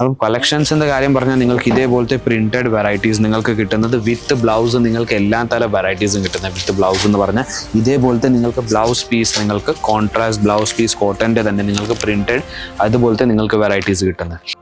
അപ്പം കളക്ഷൻസിന്റെ കാര്യം പറഞ്ഞാൽ നിങ്ങൾക്ക് ഇതേപോലത്തെ പ്രിന്റഡ് വെറൈറ്റീസ് നിങ്ങൾക്ക് കിട്ടുന്നത് വിത്ത് ബ്ലൗസ് നിങ്ങൾക്ക് എല്ലാ തല വെറൈറ്റീസും കിട്ടുന്നത്. വിത്ത് ബ്ലൗസ് എന്ന് പറഞ്ഞാൽ ഇതേപോലത്തെ നിങ്ങൾക്ക് ബ്ലൗസ് പീസ് നിങ്ങൾക്ക് കോൺട്രാസ്റ്റ് ബ്ലൗസ് പീസ് കോട്ടന്റെ തന്നെ നിങ്ങൾക്ക് പ്രിന്റഡ് അതുപോലത്തെ നിങ്ങൾക്ക് വെറൈറ്റീസ് കിട്ടുന്നത്.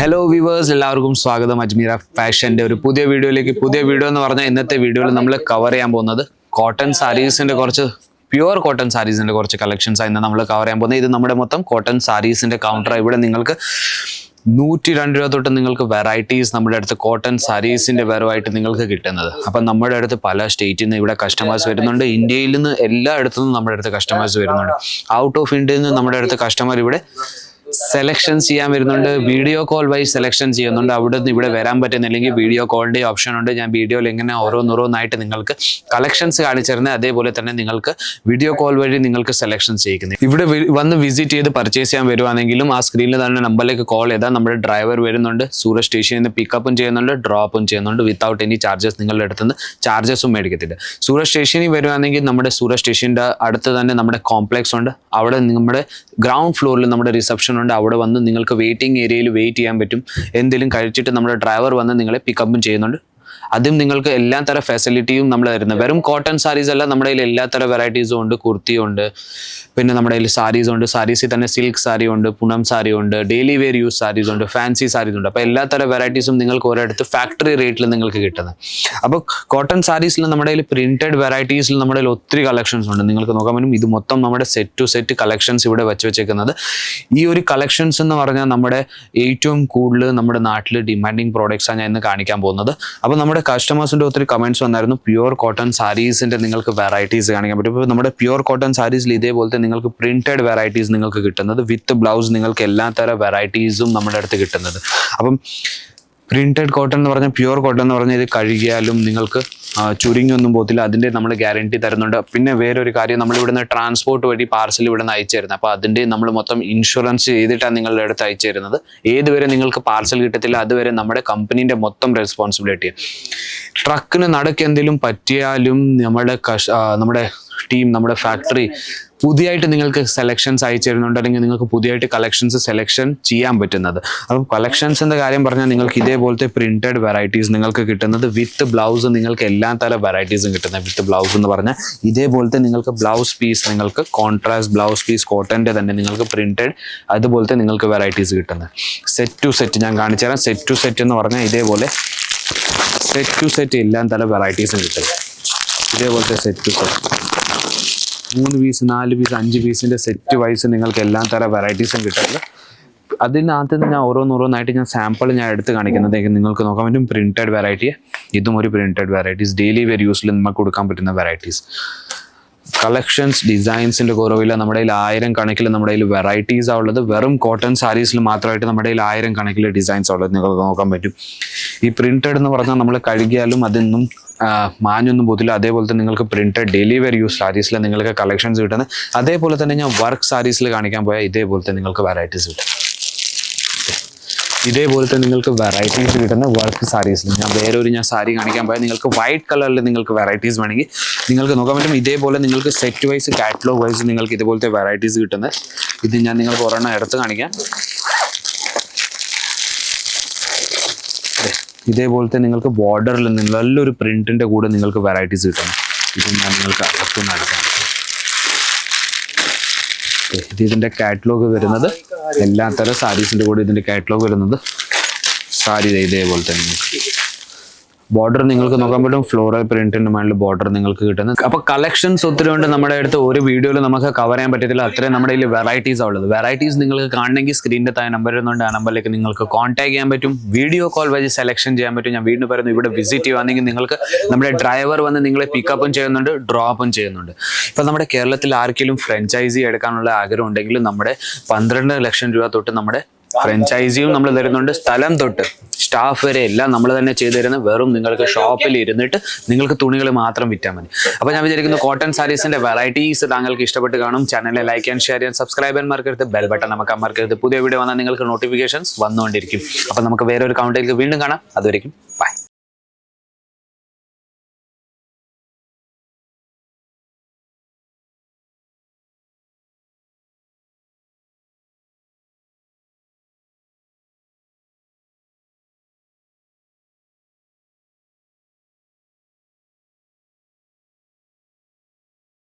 ഹലോ വ്യൂവേഴ്സ് എല്ലാവർക്കും സ്വാഗതം. അജ്മീര ഫാഷന്റെ ഒരു പുതിയ വീഡിയോയിലേക്ക്. പുതിയ വീഡിയോ എന്ന് പറഞ്ഞാൽ ഇന്നത്തെ വീഡിയോയിൽ നമ്മൾ കവർ ചെയ്യാൻ പോകുന്നത് കോട്ടൺ സാരീസിന്റെ കുറച്ച് പ്യുവർ കോട്ടൺ സാരീസിന്റെ കുറച്ച് കളക്ഷൻസ് ഇന്ന് നമ്മൾ കവർ ചെയ്യാൻ പോകുന്നത്. ഇത് നമ്മുടെ മൊത്തം കോട്ടൺ സാരീസിന്റെ കൗണ്ടർ ഇവിടെ നിങ്ങൾക്ക് നൂറ്റി രണ്ട് രൂപ തൊട്ട് നിങ്ങൾക്ക് വെറൈറ്റീസ് നമ്മുടെ അടുത്ത് കോട്ടൺ സാരീസിന്റെ വരവായിട്ട് നിങ്ങൾക്ക് കിട്ടുന്നത്. അപ്പം നമ്മുടെ അടുത്ത് പല സ്റ്റേറ്റിൽ നിന്ന് ഇവിടെ കസ്റ്റമേഴ്സ് വരുന്നുണ്ട്. ഇന്ത്യയിൽ നിന്ന് എല്ലായിടത്തു നിന്നും നമ്മുടെ അടുത്ത് കസ്റ്റമേഴ്സ് വരുന്നുണ്ട്. ഔട്ട് ഓഫ് ഇന്ത്യയിൽ നിന്ന് നമ്മുടെ അടുത്ത് കസ്റ്റമർ ഇവിടെ സെലക്ഷൻ ചെയ്യാൻ വരുന്നുണ്ട്. വീഡിയോ കോൾ വഴി സെലക്ഷൻ ചെയ്യുന്നുണ്ട്. അവിടെ നിന്ന് ഇവിടെ വരാൻ പറ്റുന്നില്ലെങ്കിൽ വീഡിയോ കോളിന്റെ ഓപ്ഷൻ ഉണ്ട്. ഞാൻ വീഡിയോയിൽ എങ്ങനെ ഓരോന്നോരോന്നായിട്ട് നിങ്ങൾക്ക് കളക്ഷൻസ് കാണിച്ചിരുന്നത് അതേപോലെ തന്നെ നിങ്ങൾക്ക് വീഡിയോ കോൾ വഴി നിങ്ങൾക്ക് സെലക്ഷൻ ചെയ്യിക്കുന്നത് ഇവിടെ വന്ന് വിസിറ്റ് ചെയ്ത് പർച്ചേസ് ചെയ്യാൻ വരുവാണെങ്കിലും ആ സ്ക്രീനിൽ തന്നെ നമ്പറിലേക്ക് കോൾ ചെയ്താൽ നമ്മുടെ ഡ്രൈവർ വരുന്നുണ്ട്. സൂരജ് സ്റ്റേഷനിൽ നിന്ന് പിക്കപ്പും ചെയ്യുന്നുണ്ട് ഡ്രോപ്പും ചെയ്യുന്നുണ്ട്. വിത്തൗട്ട് എനി ചാർജസ് നിങ്ങളുടെ അടുത്ത് നിന്ന് ചാർജസും മേടിക്കത്തില്ല. സൂരജ് സ്റ്റേഷനിൽ വരുവാണെങ്കിൽ നമ്മുടെ സൂരജ് സ്റ്റേഷന്റെ അടുത്ത് തന്നെ നമ്മുടെ കോംപ്ലക്സ് ഉണ്ട്. അവിടെ നമ്മുടെ ഗ്രൗണ്ട് ഫ്ലോറിൽ നമ്മുടെ റിസപ്ഷൻ ഉണ്ട്. അവിടെ വന്ന് നിങ്ങൾക്ക് വെയിറ്റിംഗ് ഏരിയയിൽ വെയിറ്റ് ചെയ്യാൻ പറ്റും. എന്തെങ്കിലും കഴിച്ചിട്ട് നമ്മുടെ ഡ്രൈവർ വന്ന് നിങ്ങളെ പിക്കപ്പും ചെയ്യുന്നുണ്ട്. അതും നിങ്ങൾക്ക് എല്ലാ തര ഫെസിലിറ്റിയും നമ്മൾ തരുന്നത് വെറും കോട്ടൺ സാരീസ് അല്ല നമ്മുടെ കയ്യിൽ എല്ലാ തര വെറൈറ്റീസും ഉണ്ട് കുർത്തിയും ഉണ്ട്. പിന്നെ നമ്മുടെ കയ്യിൽ സാരീസ് ഉണ്ട് സാരീസിൽ തന്നെ സിൽക്ക് സാരി ഉണ്ട് പുണം സാരി ഉണ്ട് ഡെയിലി വെയർ യൂസ് സാരീസ് ഉണ്ട് ഫാൻസി സാരീസ് ഉണ്ട്. അപ്പോൾ എല്ലാ തര വെറൈറ്റീസും നിങ്ങൾക്ക് ഒരിടത്ത് ഫാക്ടറി റേറ്റിൽ നിങ്ങൾക്ക് കിട്ടുന്നത്. അപ്പോൾ കോട്ടൺ സാരീസിൽ നമ്മുടെ കയ്യിൽ പ്രിന്റഡ് വെറൈറ്റീസിൽ നമ്മുടെ കയ്യിൽ ഒത്തിരി കളക്ഷൻസ് ഉണ്ട്. നിങ്ങൾക്ക് നോക്കാൻ പറ്റും ഇത് മൊത്തം നമ്മുടെ സെറ്റ് ടു സെറ്റ് കളക്ഷൻസ് ഇവിടെ വെച്ച് വെച്ചേക്കുന്നത്. ഈ ഒരു കളക്ഷൻസ് എന്ന് പറഞ്ഞാൽ നമ്മുടെ ഏറ്റവും കൂടുതൽ നമ്മുടെ നാട്ടിൽ ഡിമാൻഡിങ് പ്രോഡക്ട്സാണ് ഞാൻ ഇന്ന് കാണിക്കാൻ പോകുന്നത്. അപ്പോൾ നമ്മുടെ കസ്റ്റമേഴ്സിന്റെ ഒത്തിരി കമന്റ്സ് വന്നായിരുന്നു. പ്യുവർ കോട്ടൺ സാരീസിന്റെ നിങ്ങൾക്ക് വെറൈറ്റീസ് കാണിക്കാൻ പറ്റും. ഇപ്പോൾ നമ്മുടെ പ്യുവർ കോട്ടൺ സാരീസിൽ ഇതേപോലത്തെ നിങ്ങൾക്ക് പ്രിന്റഡ് വെറൈറ്റീസ് നിങ്ങൾക്ക് കിട്ടുന്നത്. വിത്ത് ബ്ലൗസ് നിങ്ങൾക്ക് എല്ലാ തരം വെറൈറ്റീസും നമ്മുടെ അടുത്ത് കിട്ടുന്നത്. അപ്പം പ്രിന്റഡ് കോട്ടൺ എന്ന് പറഞ്ഞാൽ പ്യുവർ കോട്ടൺ എന്ന് പറഞ്ഞാൽ ഇത് കഴുകിയാലും നിങ്ങൾക്ക് ചുരുങ്ങിയൊന്നും പോകത്തില്ല. അതിന്റെ നമ്മൾ ഗ്യാരണ്ടി തരുന്നുണ്ട്. പിന്നെ വേറൊരു കാര്യം നമ്മൾ ഇവിടുന്ന് ട്രാൻസ്പോർട്ട് വഴി പാർസൽ ഇവിടുന്ന് അയച്ചു തരുന്നത് അപ്പോൾ അതിന്റെ നമ്മൾ മൊത്തം ഇൻഷുറൻസ് ചെയ്തിട്ടാണ് നിങ്ങളുടെ അടുത്ത് അയച്ചു തരുന്നത് ഏതുവരെ നിങ്ങൾക്ക് പാർസൽ കിട്ടത്തില്ല അതുവരെ നമ്മുടെ കമ്പനീന്റെ മൊത്തം റെസ്പോൺസിബിലിറ്റി ട്രക്കിന് നടക്കെന്തെങ്കിലും പറ്റിയാലും നമ്മുടെ കഷ നമ്മുടെ ടീം നമ്മുടെ ഫാക്ടറി പുതിയതായിട്ട് നിങ്ങൾക്ക് സെലക്ഷൻസ് അയച്ചു തരുന്നുണ്ട് അല്ലെങ്കിൽ നിങ്ങൾക്ക് പുതിയതായിട്ട് കളക്ഷൻസ് സെലക്ഷൻ ചെയ്യാൻ പറ്റുന്നത്. അപ്പം കളക്ഷൻസിന്റെ കാര്യം പറഞ്ഞാൽ നിങ്ങൾക്ക് ഇതേപോലത്തെ പ്രിന്റഡ് വെറൈറ്റീസ് നിങ്ങൾക്ക് കിട്ടുന്നത് വിത്ത് ബ്ലൗസ് നിങ്ങൾക്ക് എല്ലാ തരം വെറൈറ്റീസും കിട്ടുന്നത്. വിത്ത് ബ്ലൗസ് എന്ന് പറഞ്ഞാൽ ഇതേപോലത്തെ നിങ്ങൾക്ക് ബ്ലൗസ് പീസ് നിങ്ങൾക്ക് കോൺട്രാസ്റ്റ് ബ്ലൗസ് പീസ് കോട്ടന്റെ തന്നെ നിങ്ങൾക്ക് പ്രിന്റഡ് അതുപോലത്തെ നിങ്ങൾക്ക് വെറൈറ്റീസ് കിട്ടുന്നത്. സെറ്റ് ടു സെറ്റ് ഞാൻ കാണിച്ചു തരാം. സെറ്റ് ടു സെറ്റ് എന്ന് പറഞ്ഞാൽ ഇതേപോലെ സെറ്റ് ടു സെറ്റ് എല്ലാം തരം വെറൈറ്റീസും കിട്ടും ഇതേപോലത്തെ സെറ്റ് ടു സെറ്റ് മൂന്ന് പീസ് നാല് പീസ് അഞ്ച് പീസിന്റെ സെറ്റ് വൈസ് നിങ്ങൾക്ക് എല്ലാ തരം. വെറൈറ്റീസും കിട്ടുന്നത് അതിനകത്ത് നിന്ന് ഞാൻ ഓരോന്നോരോന്നായിട്ട് ഞാൻ സാമ്പിൾ ഞാൻ എടുത്ത് കാണിക്കുന്നത്. നിങ്ങൾക്ക് നോക്കാൻ പറ്റും പ്രിന്റഡ് വെറൈറ്റി ഇതും ഒരു പ്രിന്റഡ് വെറൈറ്റീസ് ഡെയിലി വെയർ യൂസിൽ നമുക്ക് കൊടുക്കാൻ പറ്റുന്ന വെറൈറ്റീസ് കളക്ഷൻസ് ഡിസൈൻസിന്റെ കുറവില്ല. നമ്മുടെ കയ്യിൽ ആയിരം കണക്കിൽ നമ്മുടെ കയ്യിൽ വെറൈറ്റീസ് ഉള്ളത്. വെറും കോട്ടൺ സാരീസിൽ മാത്രമായിട്ട് നമ്മുടെ കയ്യിൽ ആയിരം കണക്കിൽ ഡിസൈൻസ് ഉള്ളത് നിങ്ങൾക്ക് നോക്കാൻ പറ്റും. ഈ പ്രിന്റഡ് എന്ന് പറഞ്ഞാൽ നമ്മൾ കഴുകിയാലും അതിന്നും മാഞ്ഞൊന്നും പോത്തില്ല അതേപോലെ തന്നെ നിങ്ങൾക്ക് പ്രിന്റഡ് ഡെയിലി വെയർ യൂസ് സാരീസിൽ നിങ്ങൾക്ക് കളക്ഷൻസ് കിട്ടുന്നത് അതേപോലെ തന്നെ ഞാൻ വർക്ക് സാരീസിൽ കാണിക്കാൻ പോയാൽ ഇതേപോലത്തെ നിങ്ങൾക്ക് വെറൈറ്റീസ് കിട്ടും. ഇതേപോലത്തെ നിങ്ങൾക്ക് വെറൈറ്റീസ് കിട്ടുന്ന വർക്ക് സാരീസിൽ. ഞാൻ വേറെ ഒരു ഞാൻ സാരി കാണിക്കാൻ പോയാൽ നിങ്ങൾക്ക് വൈറ്റ് കളറിൽ നിങ്ങൾക്ക് വെറൈറ്റീസ് വേണമെങ്കിൽ നിങ്ങൾക്ക് നോക്കാൻ പറ്റും. ഇതേപോലെ നിങ്ങൾക്ക് സെറ്റ് വൈസ് കാറ്റലോഗ് വൈസ് നിങ്ങൾക്ക് ഇതുപോലത്തെ വെറൈറ്റീസ് കിട്ടുന്നത് ഇത് ഞാൻ നിങ്ങൾക്ക് ഒരെണ്ണം എടുത്ത് കാണിക്കാം. ഇതേപോലത്തെ നിങ്ങൾക്ക് ബോർഡറിൽ നിന്ന് നല്ലൊരു പ്രിന്റിന്റെ കൂടെ നിങ്ങൾക്ക് വെറൈറ്റീസ് കിട്ടണം ഇത് ഞാൻ നിങ്ങൾക്ക് അകത്തുനിന്ന് നടക്കാം ഇത് കാറ്റലോഗ് വരുന്നത് എല്ലാ തരം സാരീസിന്റെ കൂടെ ഇതിന്റെ കാറ്റലോഗ് വരുന്നത് സാരി ഇതേപോലെ തന്നെ ബോർഡർ നിങ്ങൾക്ക് നോക്കാൻ പറ്റും. ഫ്ലോറൽ പ്രിന്റിന്റെ മേളിൽ ബോർഡർ നിങ്ങൾക്ക് കിട്ടുന്നത്. അപ്പൊ കളക്ഷൻസ് ഒത്തിരി ഉണ്ട്. നമ്മുടെ അടുത്ത് ഒരു വീഡിയോയിൽ നമുക്ക് കവർ ചെയ്യാൻ പറ്റത്തില്ല. അത്രയും നമ്മുടെ കയ്യിൽ വെറൈറ്റീസ് ഉള്ളത്. വെറൈറ്റീസ് നിങ്ങൾക്ക് കാണണമെങ്കിൽ സ്ക്രീനിന്റെ താഴെ നമ്പർ ഇരുന്നുണ്ട് ആ നമ്പറിലേക്ക് നിങ്ങൾക്ക് കോൺടാക്ട് ചെയ്യാൻ പറ്റും. വീഡിയോ കോൾ വഴി സെലക്ഷൻ ചെയ്യാൻ പറ്റും. ഞാൻ വീണ്ടും പറയുന്നു ഇവിടെ വിസിറ്റ് ചെയ്യുവാണെങ്കിൽ നിങ്ങൾക്ക് നമ്മുടെ ഡ്രൈവർ വന്ന് നിങ്ങളെ പിക്കപ്പും ചെയ്യുന്നുണ്ട് ഡ്രോപ്പും ചെയ്യുന്നുണ്ട്. ഇപ്പൊ നമ്മുടെ കേരളത്തിൽ ആർക്കെങ്കിലും ഫ്രഞ്ചൈസി എടുക്കാനുള്ള ആഗ്രഹം ഉണ്ടെങ്കിൽ നമ്മുടെ പന്ത്രണ്ട് ലക്ഷം രൂപ തൊട്ട് നമ്മുടെ ഫ്രാഞ്ചൈസിയും നമ്മൾ തരുന്നുണ്ട്. സ്ഥലം തൊട്ട് സ്റ്റാഫ് വരെ എല്ലാം നമ്മൾ തന്നെ ചെയ്തു തരുന്നത് വെറും നിങ്ങൾക്ക് ഷോപ്പിൽ ഇരുന്നിട്ട് നിങ്ങൾക്ക് തുണികൾ മാത്രം വിറ്റാൽ മതി. അപ്പോൾ ഞാൻ വിചാരിക്കുന്നു കോട്ടൺ സാരീസിന്റെ വെറൈറ്റീസ് താങ്കൾക്ക് ഇഷ്ടപ്പെട്ട് കാണും. ചാനലിനെ ലൈക്ക് ആൻഡ് ഷെയർ ചെയ്യാൻ സബ്സ്ക്രൈബ് ചെയ്യാൻ മറക്കരുത് ബെൽ ബട്ടൺ നമുക്ക് മറക്കരുത് പുതിയ വീഡിയോ വന്നാൽ നിങ്ങൾക്ക് നോട്ടിഫിക്കേഷൻസ് വന്നുകൊണ്ടിരിക്കും. അപ്പോൾ നമുക്ക് വേറെ ഒരു കൗണ്ടിലേക്ക് വീണ്ടും കാണാം. അതുവരെയും ബൈ